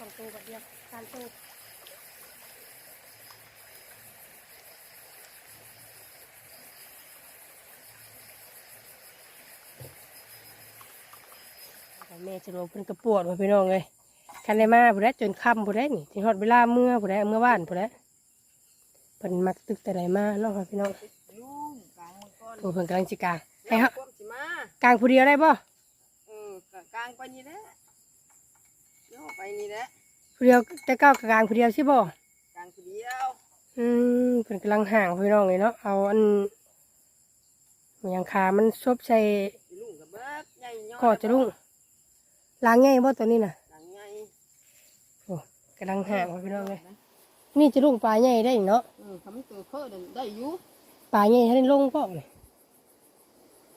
สองตัวแบบเดียวสามตัวแม่จะรวมเพิ่นกระปวดมาพี่น้องเลยคันได้มาผู้ใดจนค่ำผู้ใดนี่ที่ฮอดเวลาเมื่อผู้ใดเมื่อวานผู้ใดเพิ่นมักตึกแต่ไหนมาเนาะค่ะพี่น้องลุงกลางมังกรโอ้เพิ่นกำลังสิกลางให้ฮะความสิมากลางผู้เดียวได้บ่เออกลางไปนี่แหละย่อไปนี่แหละ ผู้เดียวแต่เก้ากลางผู้เดียวสิบ่กลางคนเดียวอืมเพิ่นกำลังห่างพี่น้องเลยเนาะเอาอันมันยังขามันซบใส่สิลุงกับเบิกใหญ่ย่อคอจะรุ่งล้างไงบ่ตัวนี้น่ะหลังใหญ่โอ้กำลังห่างพี่น้องเลยนี่จะรุ่งปลาใหญ่ได้อีกเนาะเออทำให้ตัวเคอะเดินได้อยู่ปลาใหญ่ให้ได้ลงพ่อเลย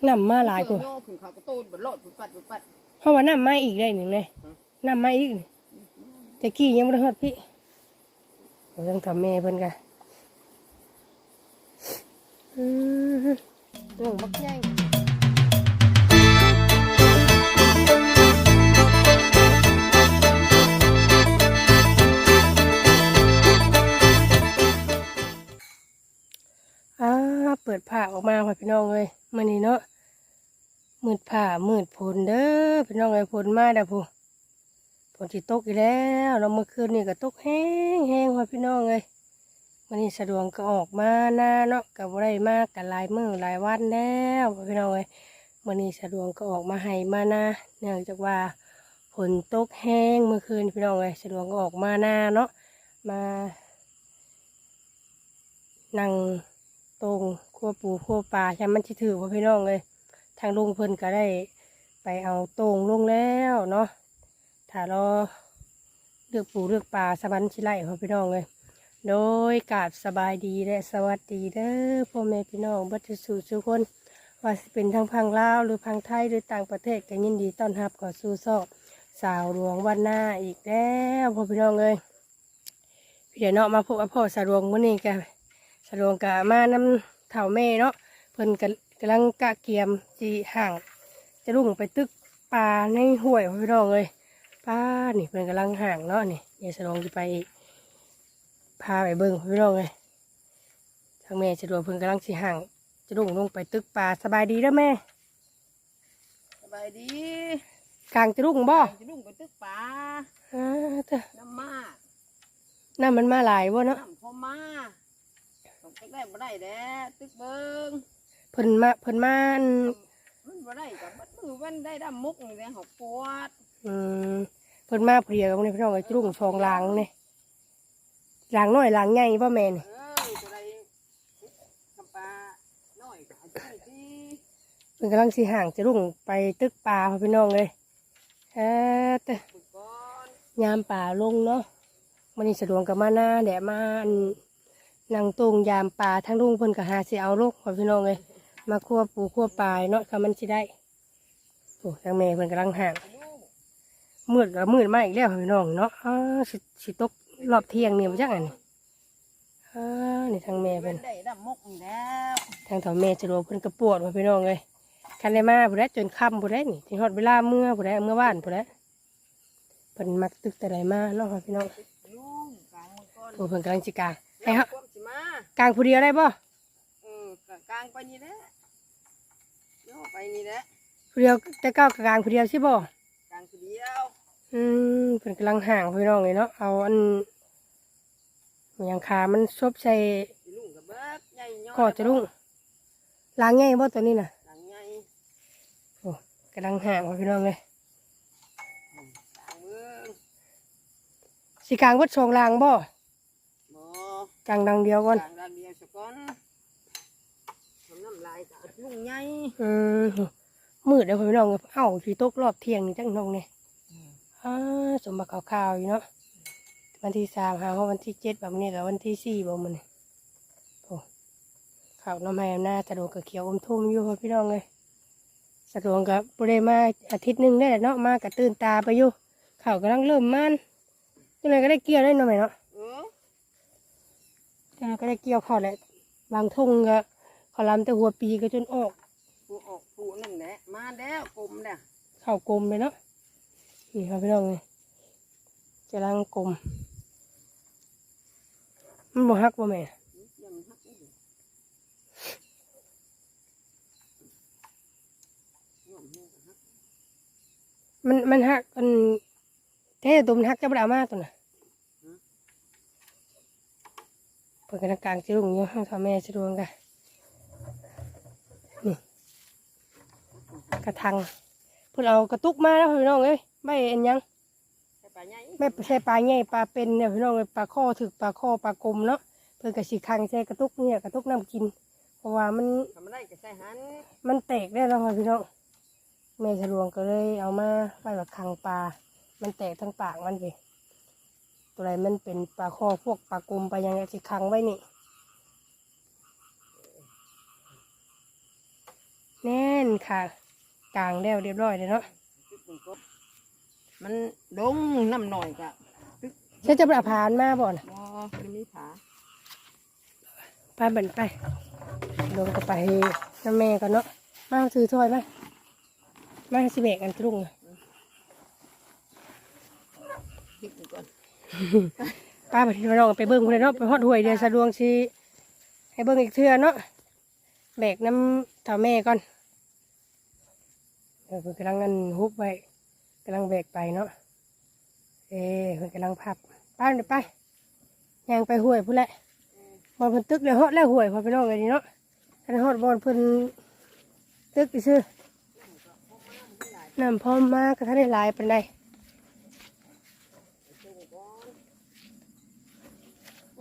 น้ำมาหลายกว่าเออโย่ขึ้นเขากระตูนบนโลดบุดปัดบุดปัดเพราะว่าน้ำมาอีกได้หนึ่งเลยอืมน้ำมาอีก นี่แต่กี้ยังไม่ได้ฮอดพี่เราต้องทำแม่เพิ่นกันอืมโอ้บักใหญ่อ่าเปิดผ้าออกมาค่ะพี่น้องเลยมื่อนี้เนาะมืดผ้ามืดฝนเด้อพี่น้องเลยฝนมาเด้อพูฝ นที่ตกอีกแล้วเราเมื่อคืนนี่ก็ตกแห้งแห้งพี่น้องเลยมื่อนี้สะดวกก็ออกมาหน้าเนาะกับไรมากกับลายมือหลายวันแล้วพี่น้องเลยมื่อนี้สะดวกก็ออกมาให้มาหน้าเนื่องจากว่าฝนตกแห้งเมื่อคืนพี่น้องเลยสะดวกก็ออกมาหน้าเนาะมานั่งตรงขั้วปูขั้วปลาใช่มันจะถือว่าพี่น้องเลยทางลุงเพิ่นก็ได้ ไปเอาตรงลงแล้วเนาะ ถ้ารอเลือกปูเลือกปลาสวรรค์ชิไลของพี่น้องเลยโดยกาบสบายดีและสวัสดีเด้อพ่อแม่พี่น้องบัตรสู่ทุกคน ว่าสิเป็นทางพังลาวหรือพังไทยหรือต่างประเทศก็ยินดีต้อนรับเขอสู่ซอกสาวหลวงวันหน้าอีกแล้วพ่อพี่น้องเลยพี่เดี๋ยวเนาะมาพบกับพ่อสาวหลวงมื้อนี้กันสะดวกกะมาน้ำเถ่าแม่เนาะเพิ่นกกำลังกะเกียมจีห่าง จะลุ่งไปตึกปลาในห้วยพี่น้องเลย ป้านี่เพิ่นกำลังห่างเนาะนี่เดี๋ยวสะดวกจะไปพาไปเบิ่งพี่น้องเลยทางแม่สะดวกเพิ่นกำลังสิห่างจะลุ่งลงไปตึกปลาสบายดีเด้อแม่สบายดีกลางจะลุ่งบ่สิลุงไปตึกป่าอ่าเด้อน้ำมาน้ำมันมาหลายบ่เนาะน้ำพอมาต้องไปได้บ่ได้แด้ตึกเบิงเพิ่นมาเพิ่นมาอันมันบ่ได้กับบัดมือวันได้ดำมุกนี่แหละหกปวด อืมเพิ่นมาเพลียกับพี่น้องเลยจะลุ่งฟองลางนี่ลางน้อยลางใหญ่บ่แม่นี่เออตัวใดกับปลาน้อยก็เอาไปที่เพิ่นกำลังสีห่างจะรุ่งไปตึกป่าพ่อพี่น้องเลยเออแต่บุกก่อนยามป่าลงเนาะมันนี่สะดวกกับมาหน้าแดดมาอันนางตุงยามป่าทั้งลุงเพิ่นก็หาสิเอาลูกพ่อพี่น้องเลยมาคั่วปูคั่วปลายเนาะค่ะมันสิได้โอ้ทางแม่เพิ่นกำลังห่างลูก มืดก็มืดมาอีกแล้วพ่อพี่น้องเนาะอ้าสิสิตกรอบเที่ยงนี่มาจักอันนี้อ่านี่ทางแม่เป็เพิ่นนได้ดำมุกนี่แล้วทางเถาแม่สะดวกเพิ่นกระปวดพ่อพี่น้องเลยคันได้มาผู้ใดจนค่ำผู้ใดนี่ที่ฮอดเวลาเมื่อผู้ใดเมื่อวานผู้ใดเพิ่นมักตึกแต่ไหนมาเนาะพ่อพี่น้องลุงกลางมังกรโอ้เพิ่นกำลังสิกลางให้ฮะความสิมากลางผู้เดียวได้บ่เออกลางไปนี่แหละย่อไปนี่แหละผู้เดียวแต่เก้ากลางผู้เดียวสิบ่กลางคนเดียว อืมเพิ่นกำลังห่างพี่น้องเลยเนาะเอาอันมันยังขามันซบใส่สิลุงกับเบิกใหญ่ย่อคอจะรุ่งล้างไงบ่ตัวนี้น่ะหลังใหญ่โอ้กำลังห่างพี่น้องเลยกลางเมืองสิกลางวัดสองลางบ่บ่กลางดังเดียวก่อนกลางด้านเดียวสักก่อนทำน้ำลายกับลุงใหญ่อืมมืดเดี๋ยวพี่น้องเอ้าสิตกรอบเที่ยงนี่จังน้องเนี่ยอ่า สมบัติข่าวๆอยู่เนาะวันที่สามหาว่าวันที่เจ็ดแบบนี้กับวันที่สี่บ่มันนี่โอ้ข่าวน้ำแหมหน้าสะดวกกับเขียวอมทุ่มอยู่พ่อพี่น้องเลยสะดวกกับบริมาอาทิตย์หนึ่งได้แหละเนาะมากับตื่นตาไปอยู่ข่าวกำลังเริ่มมันจังไรก็ได้เกี่ยวได้หน่อยเนาะเออจังไรก็ได้เกี่ยวข้าวแหละบางทุ่งก็ขอลำแต่หัวปีก็จนออกผู้ออกผู้นั่นแหละมาแล้วกลมเนี่ยข่าวกลมเลยเนาะ นี่ครับพี่น้องเลยกำลังกลมมันบ่ฮักบ่แม่มันมันฮักมันแท้ตัวมันฮักจะบ่ได้ามากตัวน่ะเพิ่นกำลังกลางสิลุงอยู่ให้พ่อแม่สิดวงกันนี่กระทังเพิ่นเอากระตุกมาแล้วพี่น้องเอ้ย ใบอันหยังใส่ปลาใหญ่ไม่ใช่ปลาใหญ่ปลาเป็นเนี่ยพี่น้องเอ้ยปลาข้อถึกปลาข้อปลากลมเนาะเพิ่นก็สิคังใส่กระตุกเนี่ยกระตุกน้ำกิน เพราะว่ามันทำอะไรก็ใส่หันมันแตกได้แล้วค่ะพี่น้องแม่สะดวงก็เลยเอามาไว้แบบคังปลา มันแตกทั้งปากมันไปตัวอะไรมันเป็นปลาข้อพวกปลากลมปลายังไงสิคังไว้นี่แน่นค่ะ กลางแล้วเรียบร้อยเลยเนาะตึก มันก็มันดงน้ำหน่อยกะใช่จะประพานมาบ่นะบ่มันมีผาไปเบิ่นไปลงก็ไปน้ำแม่ก่อนเนาะมาถือถ้วยมามาสิเบกกันตรุงน่ะตึกมันก่อนป้าไปที่น้องไปเบิ้งคนเนาะไปฮอดห้วยเดือนสะดวงสิให้เบิ้งอีกเทื่อเนาะแบกน้ำเท่าแม่ก่อนเออเพิ่นกำลังเงินฮุบไว้ กำลังแบกไปเนาะเอ้เพิ่นกำลังพับไป้าเดี๋ยวไปย่างไปห้วยพุ่นแหละบอลเพิ่นตึกเลยวฮอดแล้วห้วยพอไปน้องเลยนี่เนาะท่านฮอดบอลเพิ่นตึกอีซื่อน้ำพร้อมมากก็ท่านได้หลายปานใด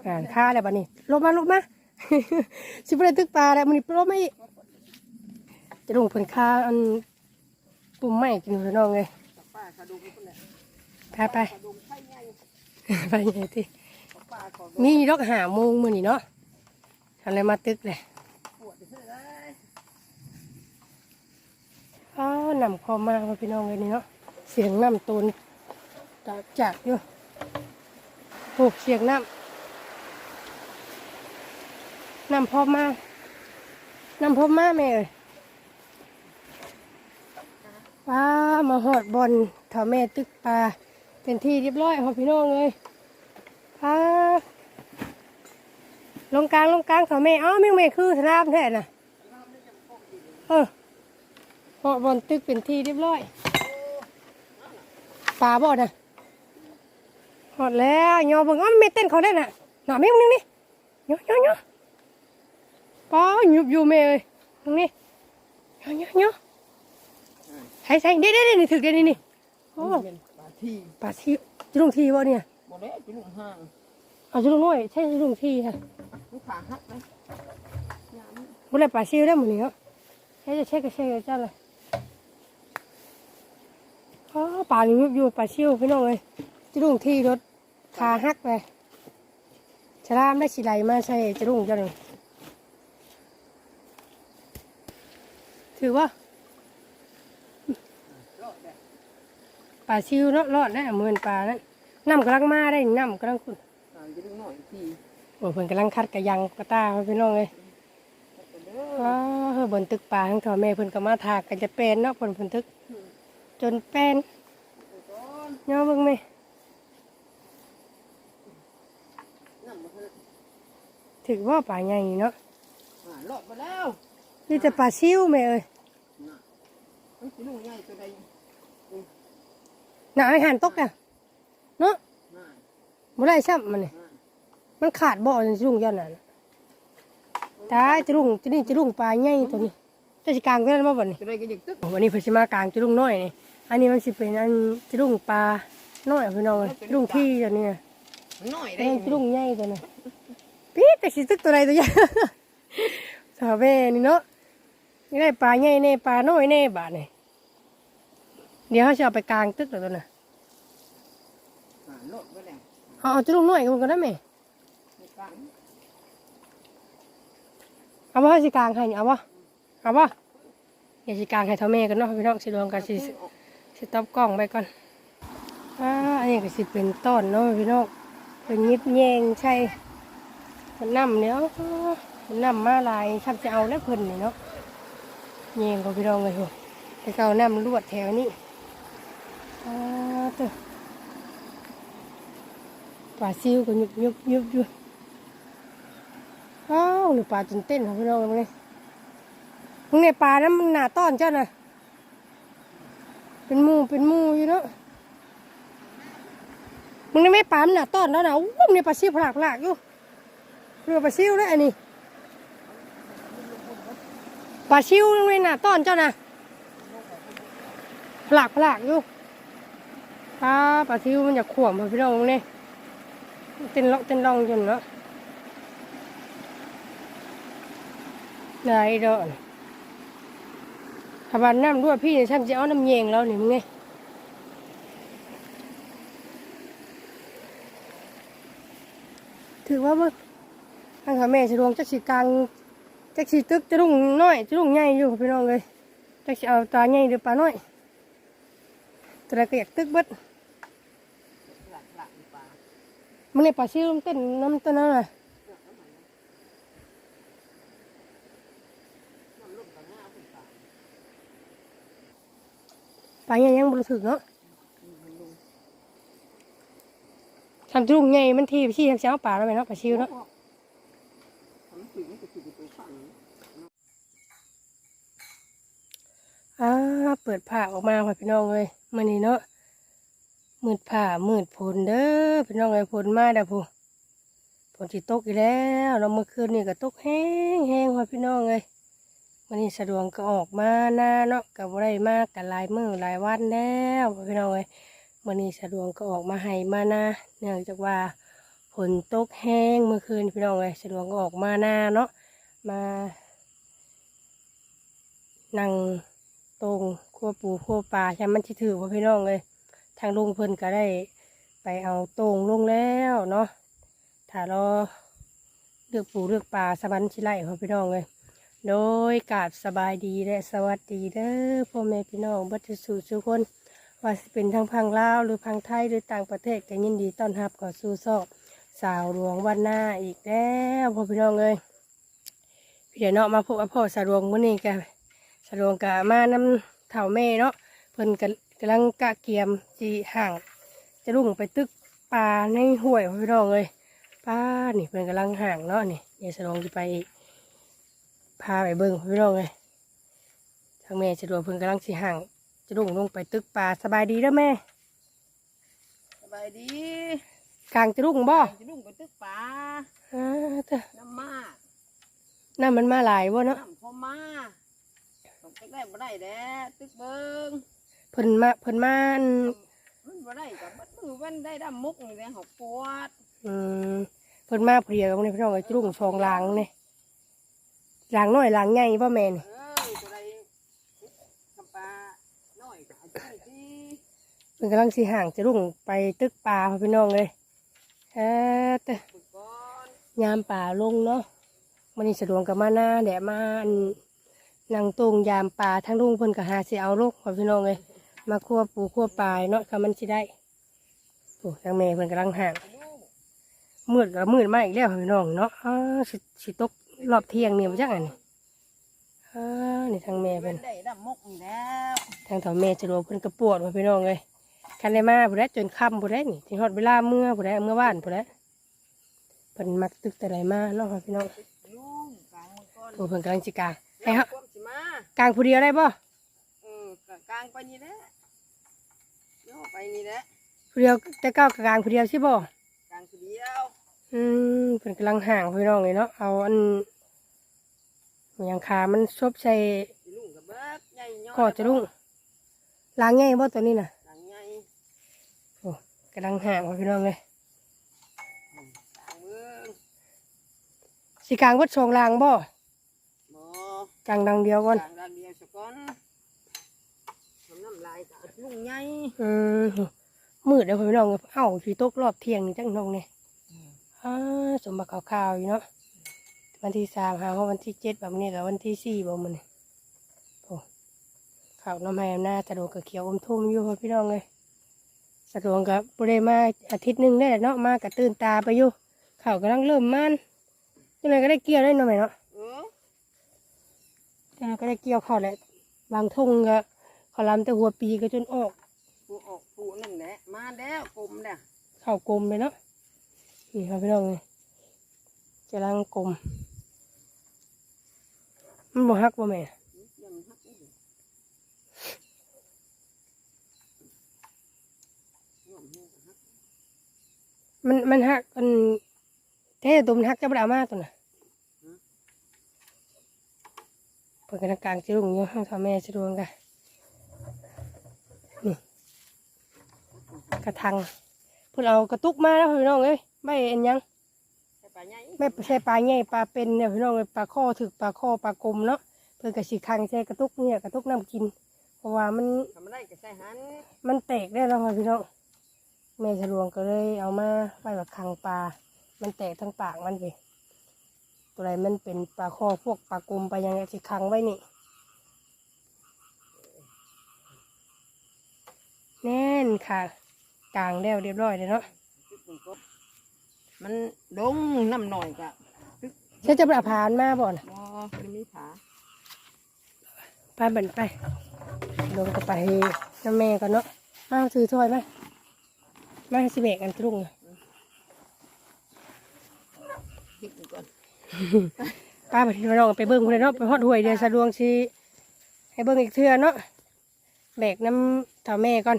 อ่านค่าแล้วบัดนี้ลบมาลบมาสิบได้ตึกปลาแล้วมันนี่ลบมาจะลงเพิ่นค่าอันปุ่มไม้กินพี่น้องเลย ไปไปขาดุงไผ่ใหญ่ไปไงที่กับป้าขอดุงมีดอกหาโมงมื้อนี่เนาะทำอะไรมาตึกเลยปวดเท่าไรอ้าวนำคอมาพี่น้องเลยนี่เนาะ เสียงน้ำตูนจากจากอยู่โอ้เสียงน้ำน้ำพอมาน้ำพอมาแม่เอ้ย ว้ามาหอดบอลถาแม่ตึกปลาเป็นที่เรียบร้อยพอพี่น้องเลยพาลงกลางลงกลางถาแม่อ้าวแม่งแม่คือสนามแท้น่ะเออหอดบอลตึกเป็นที่เรียบร้อยปลาบ่น่ะหอดแล้วยอเบิ่งอ้าวแม่เต้นเขาได้น่ะหน่าแม่มึงนี่ยอยอยอป้าหยุบอยู่แม่เอ้ยตรงนี้ยอยอยอ ใช่ใช่เด้เด้เด้นี่ถึกเด้นี่นี่โอ้เป็นปลาที่ปลาที่จะลงทีบ่เนี่ย บ่ได้จุลุงห่างเอาจะลงน้อยใช่จะลงทีค่ะมีขาหักไหมยามบ่ได้ปลาซิวได้หมดนี่เนาะใช่จะเช็คก็เช็คก็จ้าเลยอ๋อปลานี่ยุบอยู่ปลาซิวพี่น้องเลยจะลงทีรถขาหักไปฉลามได้สิไหลมาใช่จะลงเจ้าหนึ่งถือว่า รอดแบบ ปลาซิวเนาะรอดได้เหมือนปลานั้นน้ำกำลังมาได้น้ำกำลังขุ่นห่างจะลุงหน่อยทีโอ้เพิ่นกำลังคัดกระยังกระตาพี่น้องเลยเด้อว้าเฮ้ยบนตึกป่าทั้งพ่อแม่เพิ่นก็มาถากกันจะเป็นเนาะเพิ่นเพิ่นตึก จนเป็นก่อนเนาะเบิ่งแม่นั่งมาเถอะถือว่าป่าใหญ่เนาะอ่ารอดมาแล้วนี่แต่ป่าซิวแม่เอ้ยน่ะมันสิลุงใหญ่ตัวใด น่ะอาหารตกอะเนาะน่ะบ่ได้ซ้ำมันนี่น่ะมันขาดบ่อจะลุงย้อนนั่นน่ะตายจะลุงจะนี่จะลุงปลาใหญ่ตัวนี้จะสิกลางกันบ่บัดนี้ตัวใดก็อยากตึกวันนี้เพิ่นสิมากลางจะลุงน้อยนี่อันนี้มันสิเป็นอันจะลุงปลาน้อยพี่น้องเอ้ยจะลุงที่ตัวนี้มันน้อยไอ้ได้จะลุงใหญ่ตัวนี้ปี๊ดแต่สิตึกตัวใดตัวใหญ่สาวแม่นี่เนาะนี่ได้ปลาใหญ่แน่ปลาน้อยแน่บาดนี่ เดี๋ยวเขาจะเอาไปกลางตึกแล้วตัวน่ะอ่ารอดมาแล้วเอาเอาจะลุงน้อยกันก็ได้ไหมในกลางเอาว่าสิกลางให้นี่เอาว่าเอาว่าเดี๋ยวสิกลางให้เท่าแม่กันเนาะพี่น้องสิรวมกันสิสิตับกล้องไปก่อนอ่าอันนี้ก็สิเป็นต้นเนาะพี่น้องเป็นยิบแยงใช่มันน้ำเนี้ยมันน้ำมาหลายชับจะเอาแล้วเพิ่นนี่เนาะแยงก็พี่น้องเลยโหแต่เก่าน้ำลวดแถวนี้อ่าเต้อ ปลาซิวก็ยุบยุบยุบยู่อ้าวนี่ปลาจนเต้นของพี่น้องเลยมึงเนี่ยปลานั้นมันหนาต้อนเจ้าน่ะ เป็นมูเป็นมูอยู่เนาะมึงนี่ไม่ปลามันหนาต้อนแล้วนะอู้มเนี่ยปลาซิวพลากพลากอยู่เรือปลาซิวแล้วอันนี้ปลาซิวมึงเนี่ยหนาต้อนเจ้าน่ะพลากพลากอยู่ ปลาปลาซิวมันจะขวมพี่น้องเนี่ยเต้นเลาะเต้นลองจนเนาะได้ดอกถ้าบานน้ำด้วยพี่เนี่ยฉันจะเอาน้ำเยงแล้วนี่มึงไงถือว่าเมื่อทางขาแม่สะดวงจักสีกลางจักสีตึกจะรุ่งน้อยจะรุ่งใหญ่อยู่พี่น้องเลยจักสีเอาตาใหญ่หรือปลาน้อยแต่ก็อยากตึกเบิด หลักหลักปลา มึงในปลาซิวมันเต้นน้ำต้นนั่นน่ะปลาปลาใหญ่ยังบริสุทธิ์เนาะทำจุ่งใหญ่มันทีไปชี้ทำเช้าปลาแล้วไหมเนาะปลาซิวเนาะอ่าเปิดผ้าออกมาค่ะพี่น้องเลยมื่อนี้เนาะ มืดผ้ามืดฝนเด้อพี่น้องเลยฝนมาเด้อผู้ฝนที่ตกอีกแล้วเราเมื่อคืนนี่ก็ตกแห้งแห้งค่ะพี่น้องเลยมื่อนี้สะดวกก็ออกมาหน้าเนาะกับไรมากกับลายมือหลายวันแล้วพี่น้องเลยมื่อนี้สะดวกก็ออกมาให้มาหน้าเนื่องจากว่าฝนตกแห้งเมื่อคืนพี่น้องเลยสะดวกก็ออกมาหน้าเนาะมานั่งตรงขั้วปูขั้วปลาใช่มันที่ถือว่าพี่น้องเลยางลุงเพิ่นก็ได้ไปเอาตรงลงแล้วเนาะถ้าเราเลือกปูเลือกปลาสะบันชิไลของพี่น้องเลยโดยกาบสบายดีและสวัสดีเด้อพ่อแม่พี่น้องบัตรสู่ทุกคน ว่าสิเป็นทางพังลาวหรือพังไทยหรือต่างประเทศก็ยินดีต้อนรับเขอสู่ซอกสาวหลวงวันหน้าอีกแล้วพ่อพี่น้องเลยพี่เดี๋ยวเนาะมาพบกับพ่อสาวหลวงมื้อนี้กันสะดวกกะมานำเถ่าแม่เนาะเพิ่นกัน กำลังกะเกียมจีห่าง จะลุ่งไปตึกปลาในห้วยพี่น้องเลยป้านี่เพิ่นกำลังห่างเนาะนี่เดี๋ยวสะดวกจะไปพาไปเบิ่งพี่น้องเลยทางแม่สะดวกเพิ่นกำลังสิห่าง จะลุ่งลงไปตึกปลาสบายดีเด้อแม่ สบายดีกลางจะลุ่งบ่จะลุ่มกับตึกปลาอ่าเด้อน้ำมาน้ำมันมาหลายบ่เนาะน้ำพอมาตกไปได้บ่ได้แด้ตึกเบิง เพิ่นมาเพิ่นมาอันมันบ่ได้กับบัดมือวันได้ดำมุกนี่แหละหกปวดอืมเพิ่นมาเพลียกันนี่พี่น้องเลยจะลุ่งสองหลังนี่หลังน้อยหลังใหญ่บ่แม่นี่เอ้ยตัวใดทำปลาน้อยก็เอาไปที่เป็นกำลังสีห่างจะรุ่งไปตึกป่าพ่อพี่น้องเลยเออแต่ฝึกก่อนยามป่าลงเนาะมันนี่สะดวกกับมาหน้าแดดมาอันนางตุงยามป่าทั้งลุงเพิ่นก็หาสิเอาลูกพ่อพี่น้องเลย มาคั่วปูคั่วปลายเนาะก็มันสิได้โอ้ทางแม่เพิ่นกำลังห่างลูกมืดก็มืดมาอีกแล้วพ่อพี่น้องเนาะอ้าสิสิตกรอบเที่ยงเนี่ยมาจักอันนี้อ่านี่ทางแม่เป็เพิ่นนได้ดำมุกนี่แล้วทางเถาแม่สะดวกเพิ่นก็ปวดพ่อพี่น้องเลยคันได้มาผู้ใดจนค่ำผู้ใดนี่ที่ฮอดเวลาเมื่อผู้ใดเมื่อบ้านผู้ใดเพิ่นมักตึกแต่ไหนมาเนาะพ่อพี่น้องลูกกลางมังกรโอ้เพิ่นกำลังสิกลางให้เฮาความสิมากลางผู้เดียวได้บ่เออ กลางไปนี่แหละโย่อไปนี่แหละผู้เดียวแต่เก้ากลางผู้เดียวสิบ่กลางคือเดียว อืมเพิ่นกำลังห่างพี่น้องเลยเนาะเอาอันหยังขามันซบใส่สิลุงกับเบิกใหญ่ย่อยคอจะรุ่งล้างใหญ่บ่ตัวนี้น่ะหลังใหญ่โอ้กำลังห่างพี่น้องเลยอืมกลางเมืองสิกลางวัดสองลางบ่บ่กลางดังเดียวก่อนกลางด้านเดียวสะก่อนทำน้ำลายกับ ลุงใหญ่อืมมืดเดี๋ยวพี่น้องเอ้าสิตกรอบเที่ยงนี่จังน้องเนี่ยอ่าสมบัติข่าวๆอยู่เนาะวันที่สามหาว่าวันที่เจ็ดแบบนี้กับวันที่สี่บ่มันนี่โอ้ข่าวน้ำแหมหน้าสะดวกกับเขียวอมทุ่มอยู่พ่อพี่น้องเลยสะดวกกับบริมาอาทิตย์หนึ่งได้แหละเนาะมากับตื่นตาไปอยู่ข่าวกำลังเริ่มมันจังไงก็ได้เกี่ยวได้หน่อยเนาะเออจังไงก็ได้เกี่ยวข้าวแหละบางทุ่งก็ ขอลำแต่หัวปีก็จนออก ผู้ออกผู้นั่นแหละ มาแล้วกลมเนี่ยข้าวกลมเลยเนาะนี่ครับพี่น้องเลยกำลังกลมมันบ่ฮักบ่แม่ยังฮักอีกอยู่ย่อมแห้งก็ฮักมันมันฮักมันแท้ตัวมันฮักจะบ่ได้เอามาตัวน่ะเปิดกันกลางจะรุ่งอยู่ห้องทำแม่จะดวงกันนี่ กระทังเพิ่นเอากระตุกมาแล้วพี่น้องเอ้ยไม่เอ็นหยังใส่ปลาใหญ่ไม่ใช่ปลาใหญ่ปลาเป็นเนี่ยพี่น้องเอ้ยปลาข้อถึกปลาข้อปลากลมเนาะเพิ่นกระสิคังใช้กระตุกเนี่ยกระตุกน้ำกิน เพราะว่ามันทำอะไรก็ใส่หันมันแตกได้แล้วค่ะพี่น้องแม่ฉลวงก็เลยเอามาไว้แบบคังปลา มันแตกทั้งปากมันไปตัวไหนมันเป็นปลาข้อพวกปลากลมปลายังไงสิคังไว้นี่แน่นค่ะ กลางแล้วเรียบร้อยเลยเนาะตึกมันก็มันดงน้ำหน่อยกะใช่จะประพานมาบ่นะบ่มันมีผาไปเบิ่นไป ลงกับไปน้ำแม่ก่อนเนาะมาถือถ้วยมามาสิเบกกันตรุ่งตึกมันก่อนป้าไปที่น้องไปเบิ้งคนเนาะไปฮอดห้วยเดือนสะดวงสิให้เบิ้งอีกเทื่อเนาะแบกน้ำเท่าแม่ก่อน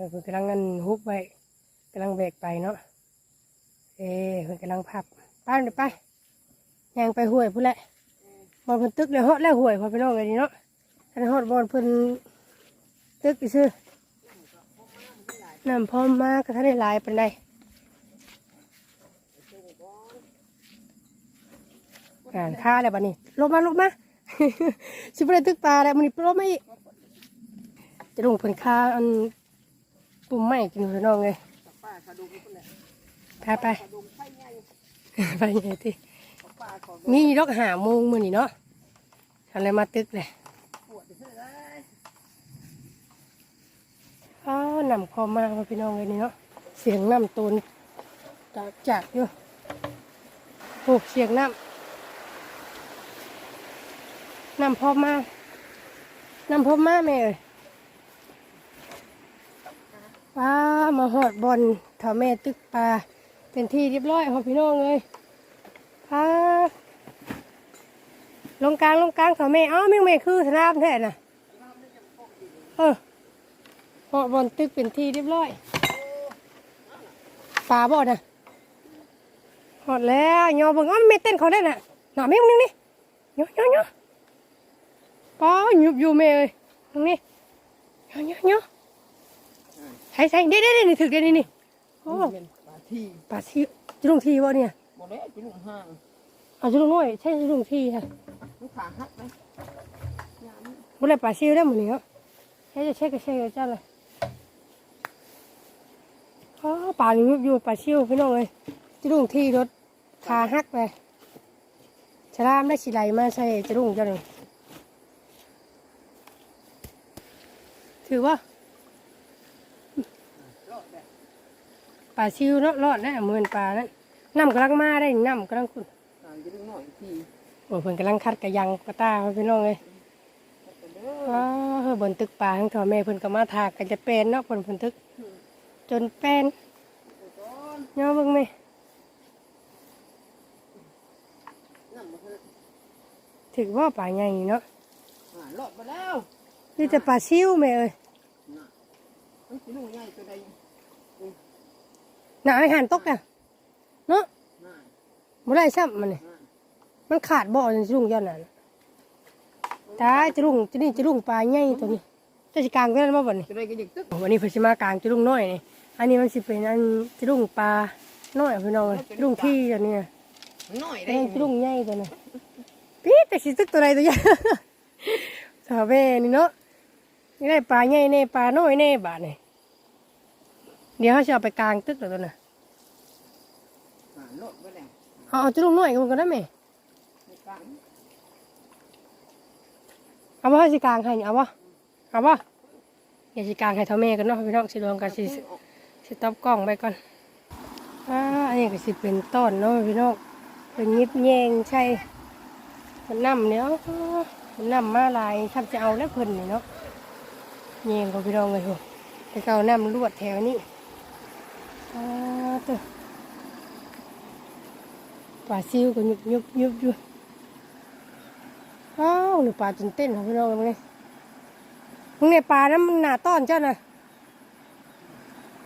เออเพิ่นกำลังงันฮุบไว้กำลังแบกไปเนาะเอ้เพิ่นกำลังพับไป้าเดี๋ยวไปย่างไปห้วยพุ่นแหละบอลเพิ่นตึกเลยฮอดแล้วห้วยพอไปน้องเลยนี่เนาะท่านฮอดบอลเพิ่นตึกอีซื่อน้ำพร้อมมากก็ท่านได้ลายเปานใดอ่านค่าแล้วบัดนี้ลบมาลบมาสิบได้ตึกปลาแล้วมันนี่ลบมาอีกจะลงเพิ่นค่าอัน ปุ่มไม้กินพี่น้องเลยกับป้าขาดุงคนแหละไปไปงไฟใหญ่ไปไงที่มีดอกหาโมงมือนี่เนาะอะไรมาตึกเลยเอ้าวนำคอมาพี่น้องเลยนี่เนาะเสียงน้ำตูนจากจากอยู่โอ้เสียงน้ำน้ำพอมาน้ำพอมาแม่เอ้ย ป้ามาหอดบอลถาแม่ตึกปลาเป็นที่เรียบร้อยพอพี่น้องเลยป้าลงกลางลงกลางถาแม่อ้าวแม่งแม่คือสนามแท้น่ะเออหอดบอลตึกเป็นที่เรียบร้อยปลาบ่น่ะหอดแล้วยอเบิ่งอ้าวแม่เต้นเขาได้น่ะหน่าแม่งนึงนี่ยอยอยอป้าหยุบอยู่แม่เอ้ยตรงนี้ยอยอยอ ใช่ใช่เด้เด้เด้นี่ถึกเด้นี่นี่โอ้เป็นปลาที่ปลาชีจะลงทีวะเนี่ยบ่ได้จุลุงห่างเอาจะลงน้อยใช่จะลงทีค่ะลูกขาหักไหมยามบ่ได้ปลาชีได้หมดนี่เนาะใช่จะเช็คก็เช็คก็จ้าเลยอ๋อปลานี่ยุบอยู่ปลาชิวพี่น้องเลยจะลงทีรถขาหักไปชะลามได้สิไหลมาใช่จะลงเจ้าหนึ่งถือว่า รอดแบบ ปลาชิวเนาะรอดนะเหมือนปลานั้นน้ำกำลังมาได้น้ำกำลังขุ่นห่างจะลุงหน่อยทีโอ้เพิ่นกำลังคัดกระยังกระตาพี่น้องเลยก็เด้อว้าวเฮ้ยบนตึกป่าทั้งพ่อแม่เพิ่นก็มาถากกันจะเป็นเนาะเพิ่นเพิ่นตึก จนเป็นก่อนเนาะเบิ่งแม่นั่นมาเถอะถึกว่าป่าใหญ่เนาะอ่ารอดมาแล้วนี่แต่ป่าซิวแม่เอ้ยน่ะมันสิลุงใหญ่ตัวใด น่ะอาหารตกอะเนาะน่ะบ่ได้ซ้ำมันนี่น่ะมันขาดบ่อจนสิลุงย้อนนั่นตายจะลุงจะนี่จะลุงปลาใหญ่ตัวนี้จะสิกลางกันบ่บัดนี้ตัวใดก็อยากตึกวันนี้เพิ่นสิมากลางจะลุงน้อยนี่อันนี้มันสิเป็นอันจะลุงปลาน้อยพี่น้องเอ้ยจะลุงที่อันนี้มันน้อยไอ้ได้นั่นลุงใหญ่ตัวนั้นปี๊ดแต่สิตึกตัวใดตัวใหญ่สาวแม่นี่เนาะนี่ได้ปลาใหญ่แน่ปลาน้อยแน่บาดนี่ เดี๋ยวเขาจะเอาไปกลางตึกแล้วตัวน่ะอ่ารอดมาแล้วเอาเอาจะลุงน้อยกันก็ได้ไหมในกลางเอาว่าสิกลางให้นี่เอาวะเอาวะอย่าสิกลางให้เท่าแม่กันเนาะพี่น้องสิรวมกันสิสิตับกล้องไปก่อนอ่าอันนี้ก็สิเป็นต้นเนาะพี่น้องเป็นยิบแยงใช่มันน้ำเนี้ยมันน้ำมาหลายทำจะเอาแล้วเพิ่นนี่เนาะแยงก็พี่น้องเลยโหแต่ก็เอาน้ำลวดแถวนี้อ่า เตัวปลาซิวก็ยุบยุบยุบอยู่อ้าวหนูปลาจนเต้นของพี่น้องมึงไงมึงเนี่ยปลานั้นมันหนาต้อนเจ้าน่ะ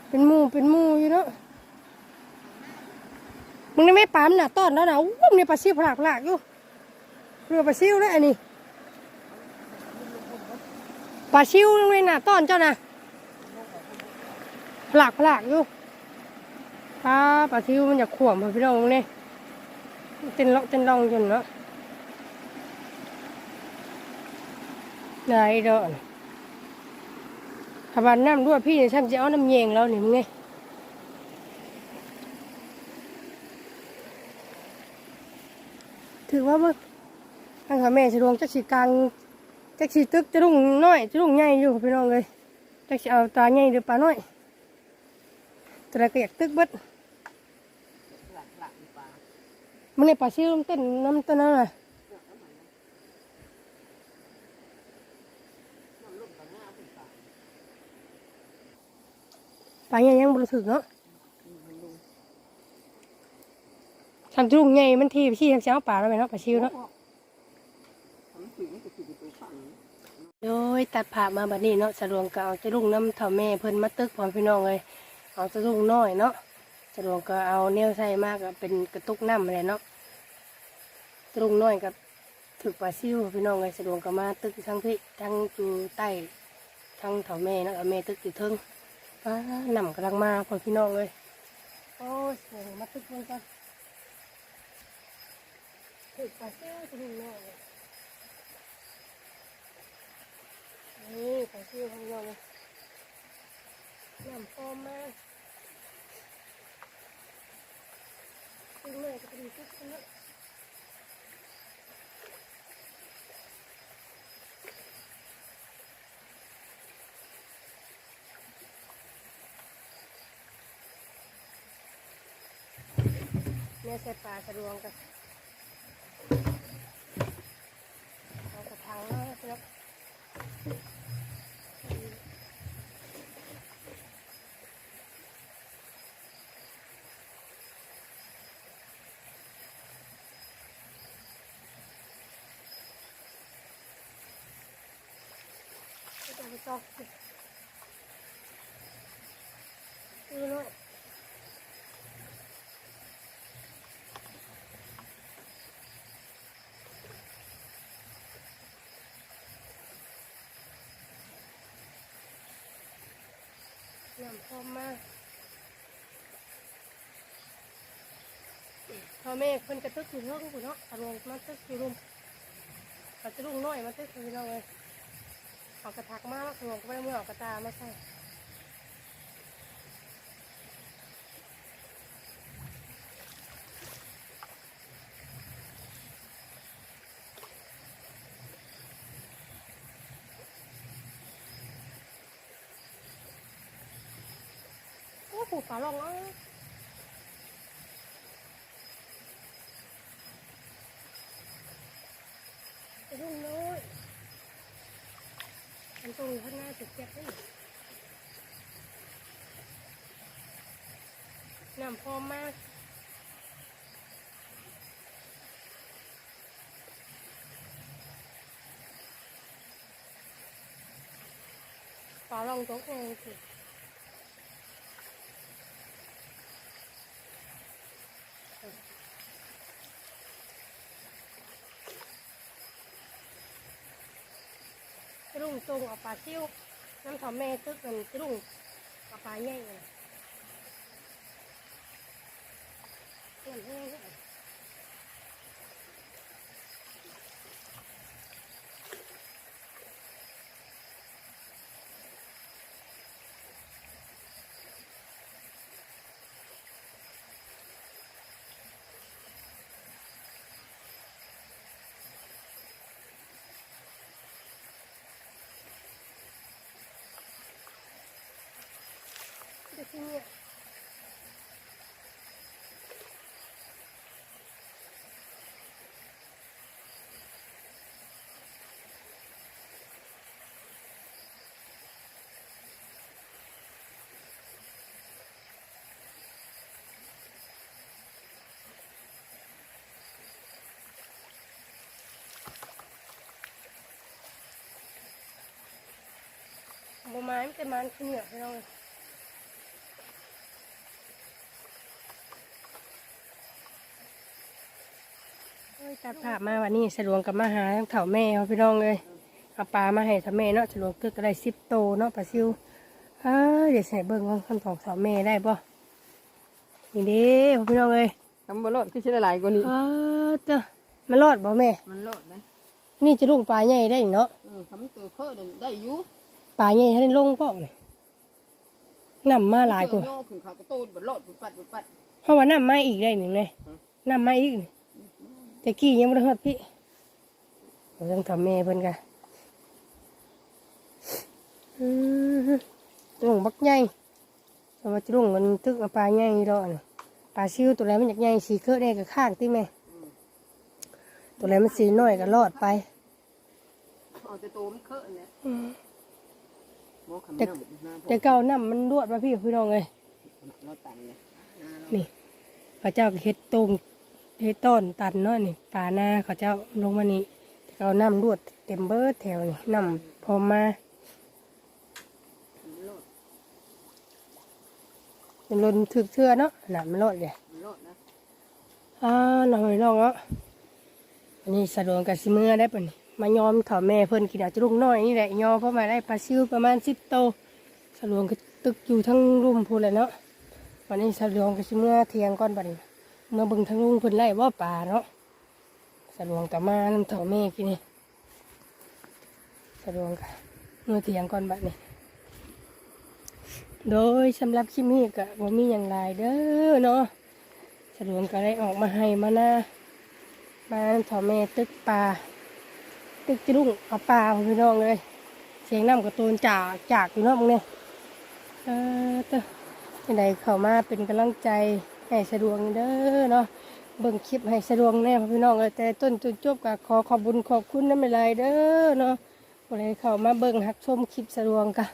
เป็นมูเป็นมูอยู่เนาะมึงนี่ไม่ปลามันหนาต้อนแล้วนะอู้มเนี่ยปลาซิวพลากพลากอยู่เรือปลาซิวแล้วอันนี้ปลาซิวมึงเนี่ยหนาต้อนเจ้าน่ะพลากพลากอยู่ ปลาปลาซิวมันจะขวมพี่น้องเนี่ยเต้นเลาะเต้นลองจนเนาะได้เด้อขบานน้ำด้วยพี่เนี่ยฉันจะเอาน้ำเยงแล้วนี่มึงไงถือว่ามื่อทางขาแม่สะดวงจักสีกลางจักสีตึกจะรุ่งน้อยจะรุ่งใหญ่อยู่พี่น้องเลยจักสีเอาตาใหญ่หรือปลาน้อยแต่ก็อยากตึกเบิด หลักหลักดีกว่า มึงในปลาซิวมันเต้นน้ำต้นนั่นน่ะน้ำลุ่มกับหน้าปลาใหญ่ยังบริสุทธิ์เนาะทำจุ้งใหญ่มันทีไปชี้ทำเช้าปลาแล้วไหมเนาะปลาซิวเนาะโดยตัดผ่ามาบัดนี้เนาะสะดวงก็เอาจะลุงน้ำเท่าแม่เพิ่นมาตึกพร้อมพี่น้องเลยเอาจะลุงน้อยเนาะ สะดวงก็เอาแนวใส่มากก็เป็นกระตุกน้ำอะไรเนาะจะลุงน้อยกับถึกปลาซิวพี่น้องเลยสะดวงก็มาตึกทั้งที่ทั้งจูใต้ทั้งเท่าแม่เนาะเอาแม่ตึกอยู่เทิงป้าน้ำกำลังมาพอพี่น้องเลยโอ้ยสวยมาตึกเพิ่นก่อนถึกปลาซิวจะลุงน้อยเลยนี่ไปชื่อของเราเลยน้ำพอมาก ตึ้งเลยก็เป็นตึ้งนะแม่ใส่ปลาสะดวงกันเอากระถางแล้วครับ ไปต้องดูหน่อยน้ำพร้อมมากพ่อแม่เพิ่นกระตึกอยู่เรื่องกูเนาะอารมณ์มันตึกอยู่รุมกระตึกน้อยมันตึกอยู่เราเลย เอากระทักมาแล้วหลวงก็ไม่ได้เมื่อเอากระตามาใส่ผูฝาลองอะไปดูเลย มันตรงข้างหน้าสุดเจ็บเลยน้ำพอมมากฝาลองตกเองสิ ตรงเอาปลาซิ่วน้ำถอมแม่ตึกกันรุ่งเอาปลาใหญ่เลยเห็นแห้งเลยเดี๋ยวที่เนี่ยบ่ไม้มันแต่มันขี้เหนี được kinh nghiệm một mái cái mái không hiểu đâu rồi ยตัดภาพมาวันนี้สะดวกกับมาหาเถ่าแม่เขาพี่น้องเลยเอาปลามาให้ทำแม่เนาะสะดวกก็ได้สิบโตเนาะปลาซิวเอ้ยเดี๋ยวใส่เบิ้งว่าคำตอบสาวแม่ได้ป่ะนี่เด้อพี่น้องเลยทำบอลดคือชื่ออะไรกว่านี้เออเจ้ามันรอดบ่แม่ มันโลดนะนี่จะลุงปลาใหญ่ได้อีกเนาะเออทำตัวเคอะได้อยู่ปลาใหญ่ให้ลงก็เลยน้ำมาหลายกว่าโยกขึ้นเขากระตูนบอลดบุดปัดบุดปัดเพราะว่าน้ำมาอีกได้หนึ่งเลยอืมน้ำมาอีก นี่แต่กี้ยังไม่ได้ฮอดพี่เราต้องทำแม่เพิ่นกันอืมลุงบักใหญ่แต่ว่าจะลุงมันตึกเอาปลาใหญ่ดอกนี่ปลาซิวตัวไหนมันอยากใหญ่สีเคอะได้กับข้างที่แม่ ตัวไหนมันสีน้อยก็รอดไปเอาแต่ตัวมันเคอะเนี่ยอืมโมคำแต่น้ำน้ำแต่เก่าน้ำมันรวดมาพี่พี่น้องเลยเราตันเลยนี่พระเจ้าก็เฮ็ดตรง เฮ็ดต้นตันเนาะนี่ป่าหน้าเขาเจ้าลงมานี่เขาน้ำรวดเต็มเบิดแถวนี่น้ำพอมาเป็นลนถึกเชื่อเนาะหนามมันรอดเลยอ่าหน้องไอ้น้องเนาะอันนี้สะดวกกับสิเมื่อได้ปะนี่มายอมถอแม่เพิ่นกินอาจจะลูกน้อยนี่แหละยอมเพราะมาได้ปลาซิวประมาณสิบโตสะดวกก็ตึกอยู่ทั้งรุ่มพูนเลยเนาะวันนี้สะดวกกับสิเมื่อเทียงก่อนบัดนี้เมื่อบึงทั้งลุงเพิ่นไล่ว่าป่าเนาะสะดวกกับมาน้ำเถาแม่กินนี่สะดวกกับเมื่อเถียงก่อนบัดนี้โดยสำหรับคลิปนี้ก็บ่มีอย่างไรเด้อเนาะสะดวกก็ได้ออกมาให้มาหน้ามาน้ำเถาแม่ตึกป่าตึกจิลุงเอาป่าของพี่น้องเลย เสียงน้ำกระตูนจากจากอยู่นาะมึงเนี่ยเออเต้อยังไงเข้ามาเป็นกำลังใจ ให้สะดวกเด้อเนาะเบิ่งคลิปให้สะดวกแน่พี่น้องเอ้ยแต่ต้นจนจบก็ขอขอบคุญขอบคุณน้ำไม่ไรเด้อเนาะบ่ได้เข้ามาเบิ่งหักชมคลิปสะดวกกะ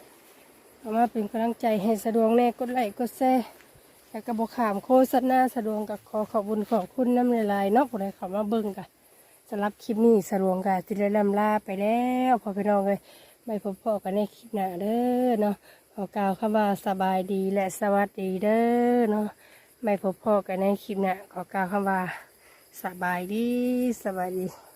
เข้ามาเป็นกำลังใจให้สะดวกแน่กดไลค์กดแชร์แล้วก็บ่ขามโฆษณาสะดวกก็ขอขอบุญขอบคุณน้ำไม่ไรเนาะบ่ได้เข้ามาเบิ่งกะสำหรับคลิปนี้สะดวกกะสิได้ลำลาไปแล้วพอพี่น้องเอ้ยไม่พบพอกันในคลิปหน้าเด้อเนาะขอกล่าวคำว่าสบายดีและสวัสดีเด้อเนาะ ไม่พบพ่อกันในคลิปหน้าขอกล่าวคำว่าสบายดีสบายดี